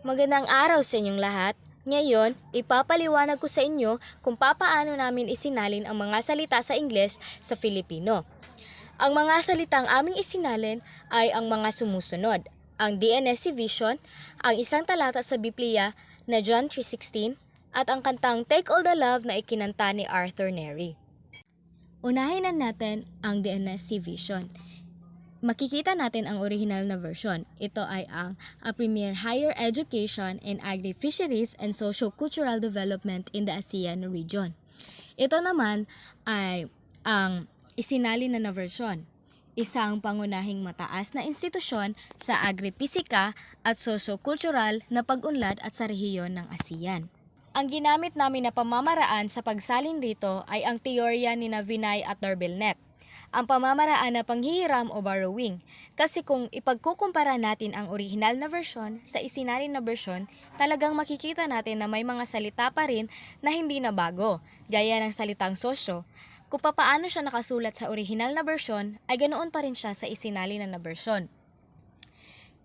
Magandang araw sa inyong lahat. Ngayon, ipapaliwanag ko sa inyo kung papaano namin isinalin ang mga salita sa Ingles sa Filipino. Ang mga salitang aming isinalin ay ang mga sumusunod. Ang DNSC Vision, ang isang talata sa Biblia na John 3.16, at ang kantang Take All the Love na ikinanta ni Arthur Neri. Unahin na natin ang DNSC Vision makikita natin ang original na version. Ito ay ang A Premier Higher Education in Agri-Fisheries and Socio-Cultural Development in the ASEAN Region. Ito naman ay ang isinali na na version. Isang pangunahing mataas na institusyon sa agri-pisika at socio-cultural na pag-unlad at sa rehiyon ng ASEAN. Ang ginamit namin na pamamaraan sa pagsalin rito ay ang teorya ni Navinay at Dorbelnet ang pamamaraan na panghihiram o borrowing. Kasi kung ipagkukumpara natin ang original na version sa isinalin na version, talagang makikita natin na may mga salita pa rin na hindi na bago, gaya ng salitang sosyo. Kung papaano siya nakasulat sa original na version, ay ganoon pa rin siya sa isinalin na version.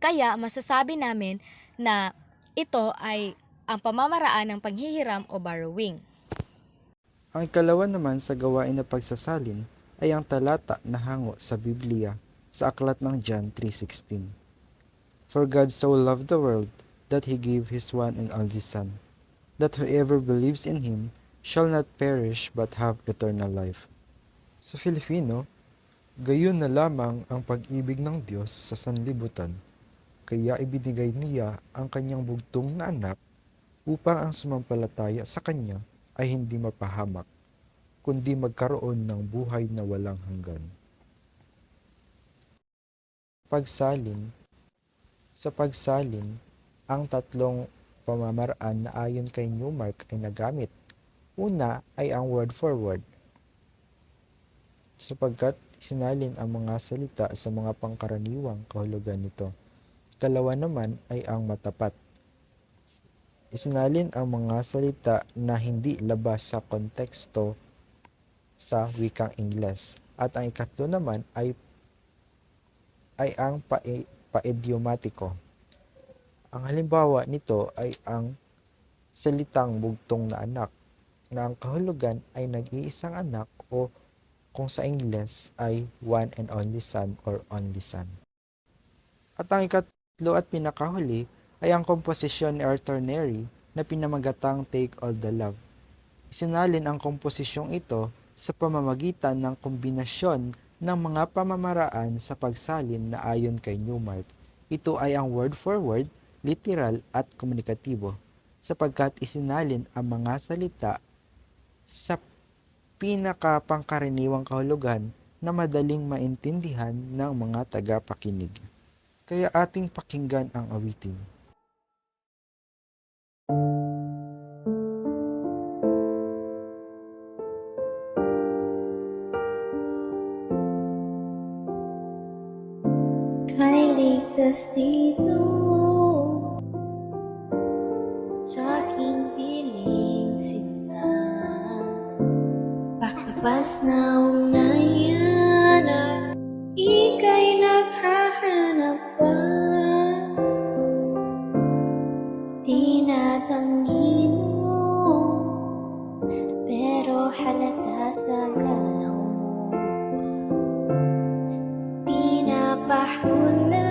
Kaya masasabi namin na ito ay ang pamamaraan ng panghihiram o borrowing. Ang ikalawa naman sa gawain na pagsasalin ay ang talata na hango sa Biblia sa aklat ng John 3.16. For God so loved the world that He gave His one and only Son, that whoever believes in Him shall not perish but have eternal life. Sa Filipino, gayon na lamang ang pag-ibig ng Diyos sa sanlibutan, kaya ibinigay niya ang kanyang bugtong na anak upang ang sumampalataya sa kanya ay hindi mapahamak kundi magkaroon ng buhay na walang hanggan. Pagsalin Sa pagsalin, ang tatlong pamamaraan na ayon kay Newmark ay nagamit. Una ay ang word for word, sapagkat sinalin ang mga salita sa mga pangkaraniwang kahulugan nito. Ikalawa naman ay ang matapat. Isinalin ang mga salita na hindi labas sa konteksto sa wikang Ingles. At ang ikatlo naman ay ay ang paidiomatiko. Ang halimbawa nito ay ang salitang bugtong na anak na ang kahulugan ay nag-iisang anak o kung sa Ingles ay one and only son or only son. At ang ikatlo at pinakahuli ay ang komposisyon ni Arthur Neri na pinamagatang Take All the Love. Isinalin ang komposisyong ito sa pamamagitan ng kombinasyon ng mga pamamaraan sa pagsalin na ayon kay Newmark. Ito ay ang word for word, literal at komunikatibo sapagkat isinalin ang mga salita sa pinakapangkaraniwang kahulugan na madaling maintindihan ng mga tagapakinig. Kaya ating pakinggan ang awitin. Ligtas dito. Sa aking piling sinta. Pakipas na ugnayan at ika'y naghahanap pa. Tinatanggi mo pero halata sa galaw mo. Pinapahula